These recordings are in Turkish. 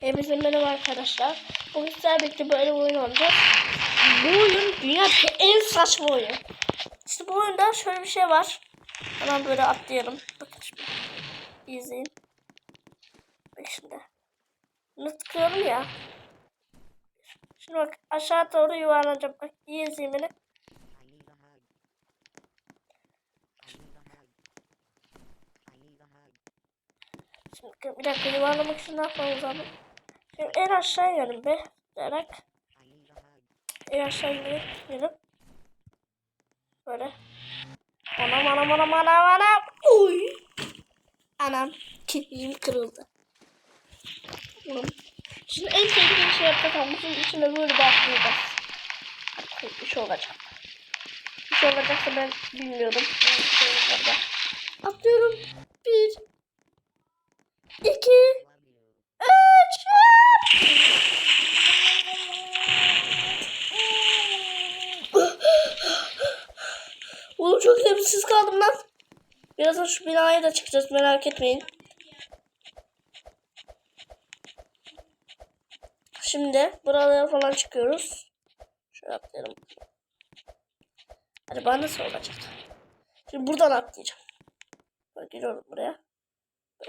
Hepinize merhaba arkadaşlar. Bugün sizlerle birlikte böyle bir oyun oynayacağız. Bu oyun dünyadaki en saçma oyun. İşte bu oyunda şöyle bir şey var. Hemen böyle atlayalım. Bakın şimdi. İzleyin. Bak şimdi. Bunu tıkıyorum ya. Şimdi bak aşağı doğru yuvarlanacağım. Bak iyi izleyin beni. Şimdi bir dakika yuvarlamak için ne yapmamız lazım? Şimdi en aşağı inelim be. Derek. En aşağı inelim. Böyle. Anam anam anam anam anam. Uy. Anam. Kemiğim kırıldı. Oğlum. Şimdi en sevdiğim şey yapacak bunun içine böyle bakmayacağız. Bir şey olacak. Bir şey olacaksa ben bilmiyorum. Bir şey. Bir. iki. Oğlum çok nefessiz kaldım lan. Birazdan şu binaya da çıkacağız merak etmeyin. Şimdi buralara falan çıkıyoruz. Şöyle atlayalım. Hadi nasıl olacak? Şimdi buradan atlayacağım. Böyle giriyorum buraya.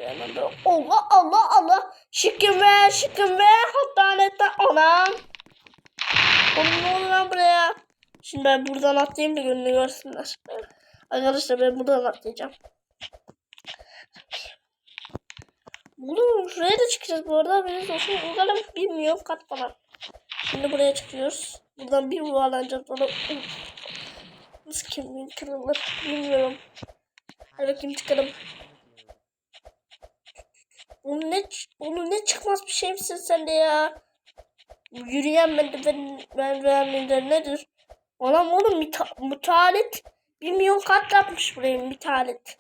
Hemen böyle Allah Allah Allah. Şıkkın ve şıkkın ve hastaneden anam. Oğlum ne oluyor lan buraya? Şimdi ben buradan atlayayım da gönlünü görsünler. Arkadaşlar ben buradan atlayacağım. Oğlum şuraya da çıkacağız bu arada. Benim olsun. Umarım bilmiyorum kat falan. Şimdi buraya çıkıyoruz. Buradan bir yuvarlanacağız. Sonra... Nasıl kemiğim kırılır bilmiyorum. Hadi bakayım çıkalım. Oğlum ne, oğlum ne çıkmaz bir şey misin sen de ya? Yürüyen merdiven, merdivenler nedir? Anam oğlum müta. Bir milyon kat yapmış buraya mütealet.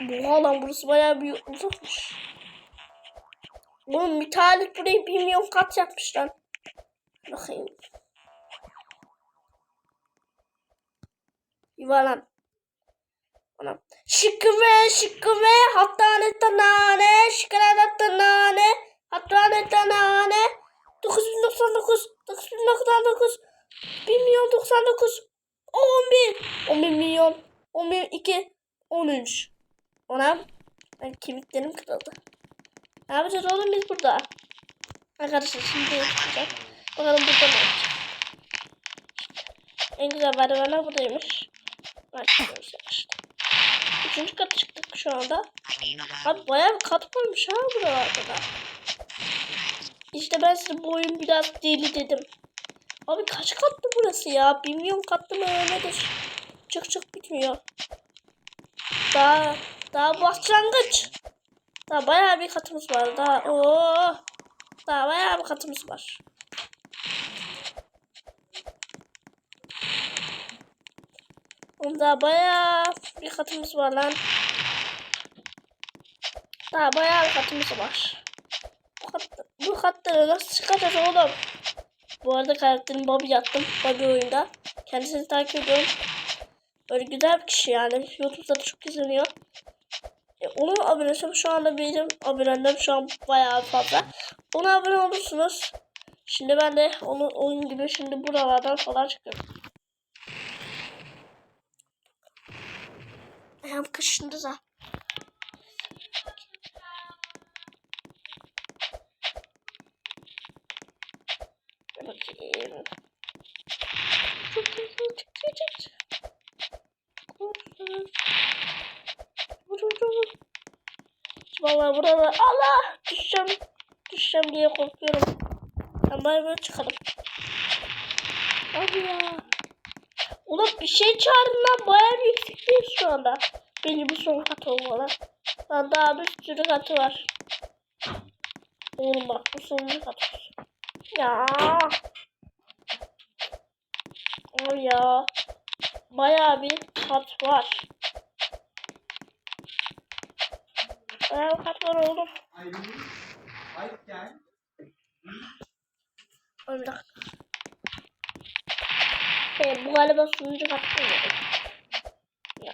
Bu lan burası bayağı bir uzakmış. Oğlum mütealet burayı bir milyon kat yapmış lan. Bakayım. Yuvarlan. Anam. Şıkkı ve şıkkı ve hatta ne 9, 11, 11 milyon, 11, 2, 13. Ona ben kemiklerim kırıldı. Ne yapacağız oğlum biz burada? Arkadaşlar şimdi çıkacak. Bakalım burada ne olacak. En güzel merdivenler buradaymış. Merdivenler şey işte. Üçüncü kata çıktık şu anda. Abi bayağı bir kat koymuş ha buralarda da. İşte ben size bu oyun biraz deli dedim. Abi kaç katlı burası ya? Bir milyon katlı mı nedir? Çık çık bitmiyor. Daha daha başlangıç. Daha bayağı bir katımız var. Daha oo. Daha bayağı bir katımız var. Daha bayağı bir katımız var lan. Daha bayağı bir katımız var. Bu, kat, bu katlara nasıl çıkacağız oğlum? Bu arada karakterim Bobby yaptım. Bobby oyunda. Kendisini takip ediyorum. Böyle güzel bir kişi yani. Youtube'da da çok izleniyor. E, onun abonesi şu anda benim abonem şu an bayağı fazla. Ona abone olursunuz. Şimdi ben de onun, onun gibi şimdi buralardan falan çıkıyorum. Ayağım kaşındı da. Bakayım. Vallahi burada Allah düşeceğim düşeceğim diye korkuyorum. Ben bari böyle çıkalım. Abi ya. Ulan bir şey çağırın lan bayağı bir yüksekteyiz şu anda. Benim bu son kat olmalı. Lan daha bir sürü katı var. Oğlum bak bu sonuncu kat. Ya. O ya. Bayağı bir kat var. Bayağı bir kat var oğlum. Bir dakika. Hey, bu galiba sonuncu kat değil mi? Ya.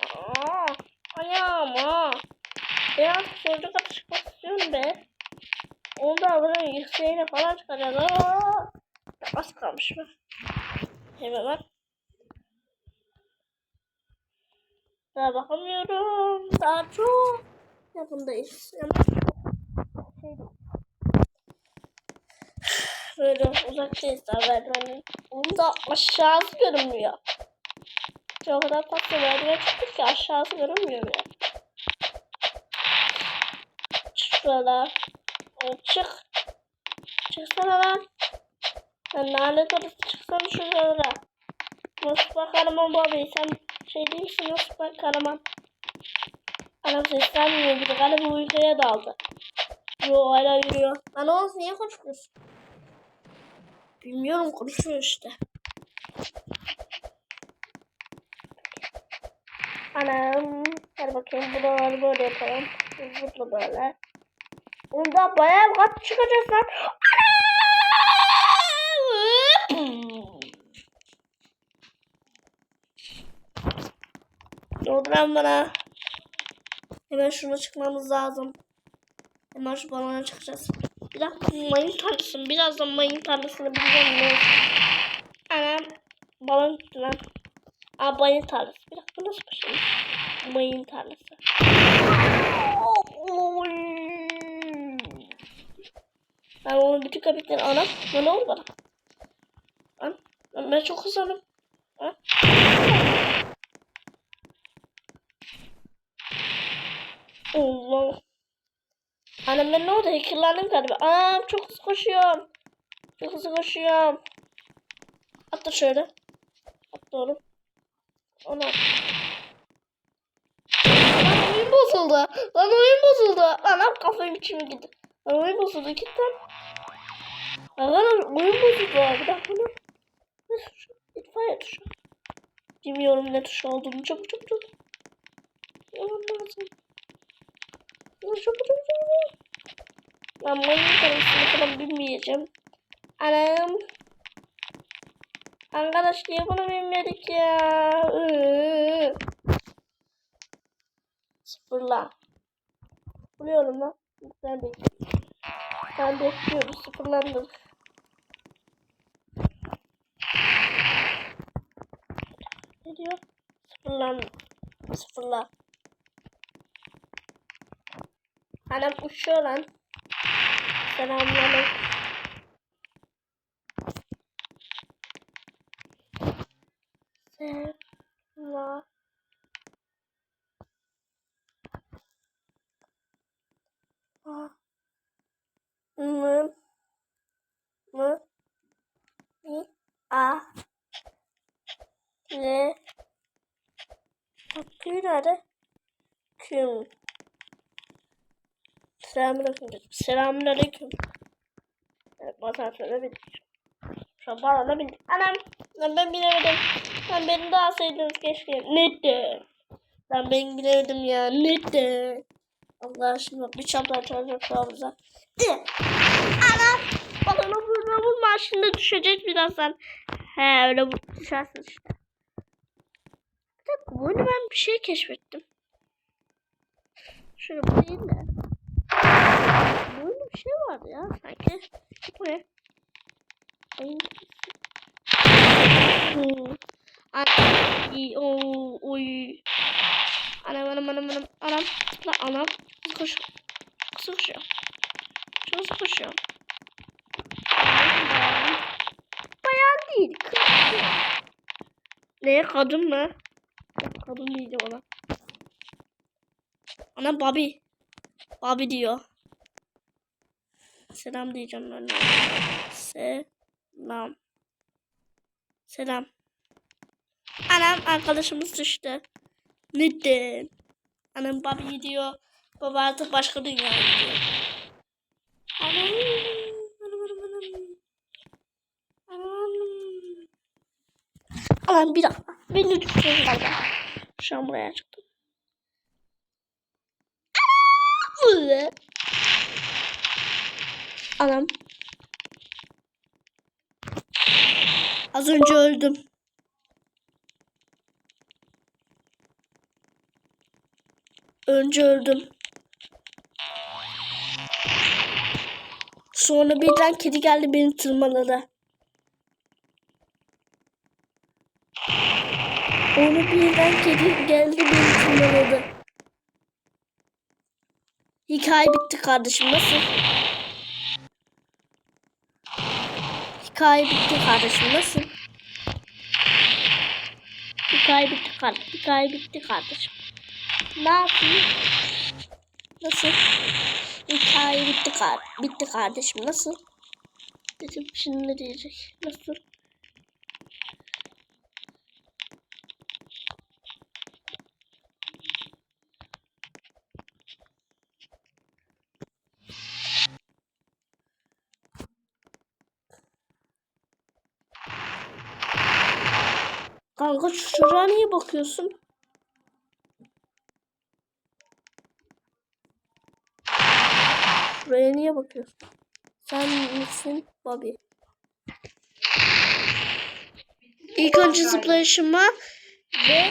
Ayağım ha. Ben artık sonuncu kata çıkmak istiyorum be. Onda bunun yükseğine falan çıkacağız. Aa! Az kalmış mı? Hemen bak. Daha bakamıyorum. Daha çok yakındayız. Böyle uzaktayız daha merdivenin. Onun da aşağısı görünmüyor. O kadar fazla merdiven çıktık ki aşağısı görünmüyor bile. Şuralar. Oğlum Çık. Çıksana lan. Sen lanet olası çıksana şuralara. Nasıl kahraman bu abi sen şey değil misin nasıl kahraman. Anam seslenmiyor gibi galiba uykuya daldı. Yo hala yürüyor. Lan oğlum niye konuşmuyorsun? Bilmiyorum konuşuyor işte. Anam. Hadi bakayım buraları böyle yapalım. Zıpla böyle. Bunda bayağı kat çıkacağız lan. Bana. Hemen şuna çıkmamız lazım. Hemen şu balona çıkacağız. Bir dakika mayın tarlasını. Birazdan mayın tarlasını bileceğim ne. Anam. Balon lan. Aa mayın tarlası. Bir dakika nasıl başlayayım? Mayın tarlası. Ben onu bütün köpekleri anam. Ne oldu bana? Lan, lan ben çok hızlandım. Ha? Allah. Annem ben ne oldu? Hackerlandım galiba. Aa çok hızlı koşuyorum. Çok hızlı koşuyorum. Atla şöyle. Atla oğlum. Ana. Lan oyun bozuldu. Lan oyun bozuldu. Anam kafayı içime gitti. Oyun bozuldu. Git lan. Arkadaşlar oyun bozuldu. Bir dakika lan. Ne tuşu? İtfaiye tuşu. Bilmiyorum ne tuşu olduğunu. Çabuk çabuk çabuk. Yapmam lazım. Çabuk çabuk çabuk. Lan mayın karısını falan bilmeyeceğim. Anam. Arkadaş niye bunu bilmedik ya? Sıfırla. Buluyorum lan. Ben bekliyorum. Ben bekliyorum. Sıfırlandım. Ne diyor? Sıfırlan. Sıfırla. Anam uçuyor lan. Selamünaleyküm. Selam. Selamünaleyküm. Selamünaleyküm. Evet, asansöre bindik. Şu an balona bindik. Anam. Lan ben binemedim. Lan beni de alsaydınız keşke. Neden? Lan ben binemedim ya. Neden? Allah şimdi bir çanta açacak şu ağzına. Anam. Balona vurma vurma. Şimdi düşecek birazdan. He öyle düşersin işte. Bir dakika bu oyunu ben bir şey keşfettim. Şöyle bu değil oyunda bir şey vardı ya sanki. Bu ne? Ay. O, oy. Anam anam anam anam anam. La anam. Kız koş. Kız koşuyor. Koşuyor. Bayan. Değil. Kız. Ne kadın mı? Kadın değildi ona. Ana Bobby. Bobby diyor. Selam diyeceğim ben. Selam. Selam. Anam arkadaşımız düştü. Neden? Anam Bobby diyor. Baba artık başka dünyaya gidiyor. Anam. Anam anam anam. Anam. Anam bir dakika. Beni düşürüyor galiba. Şu an buraya çıktım. Aa! Anam. Az önce öldüm. Önce öldüm. Sonra birden kedi geldi beni tırmaladı. Onu birden kedi geldi beni tırmaladı. Hikaye bitti kardeşim nasıl? Hikaye bitti kardeşim nasıl? Hikaye bitti kardeşim. Hikaye bitti kardeşim. Ne yapayım? Nasıl? Hikaye bitti kar bitti kardeşim. Nasıl? Dedim şimdi ne diyecek? Nasıl? Kanka şu çocuğa niye bakıyorsun? Buraya niye bakıyorsun? Sen misin Bobby? İlk önce zıplayışıma ve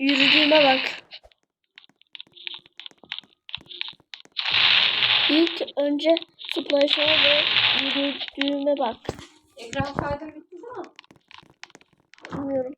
yürüdüğüme bak. İlk önce zıplayışıma ve yürüdüğüme bak. Ekran kaydı bitti mi? Bilmiyorum.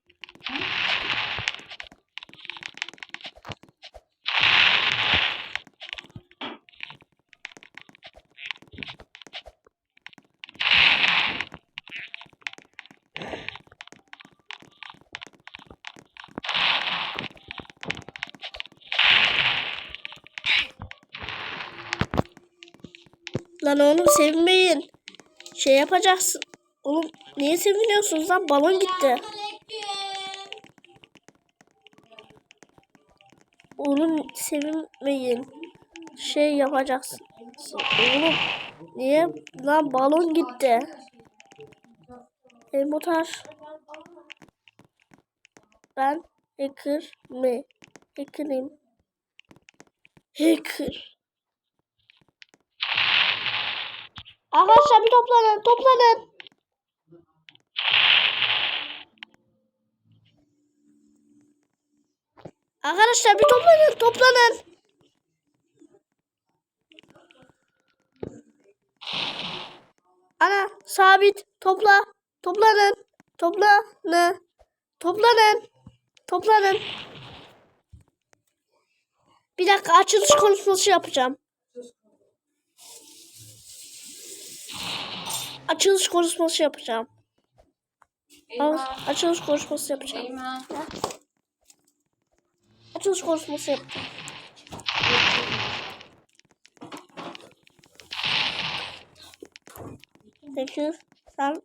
Lan oğlum sevmeyin. Şey yapacaksın. Oğlum niye seviniyorsunuz lan? Balon gitti. Oğlum sevinmeyin. Şey yapacaksın. Oğlum niye lan balon gitti? Emotar. Ben hacker mi? Hacker'im. Hacker. Arkadaşlar bir toplanın, toplanın. Arkadaşlar bir toplanın, toplanın. Ana sabit topla toplanın toplanın toplanın toplanın. Bir dakika açılış konuşması yapacağım. Açılış konuşması yapacağım. Açılış konuşması yapacağım. Eymen açılış konuşması yaptım. Peki sen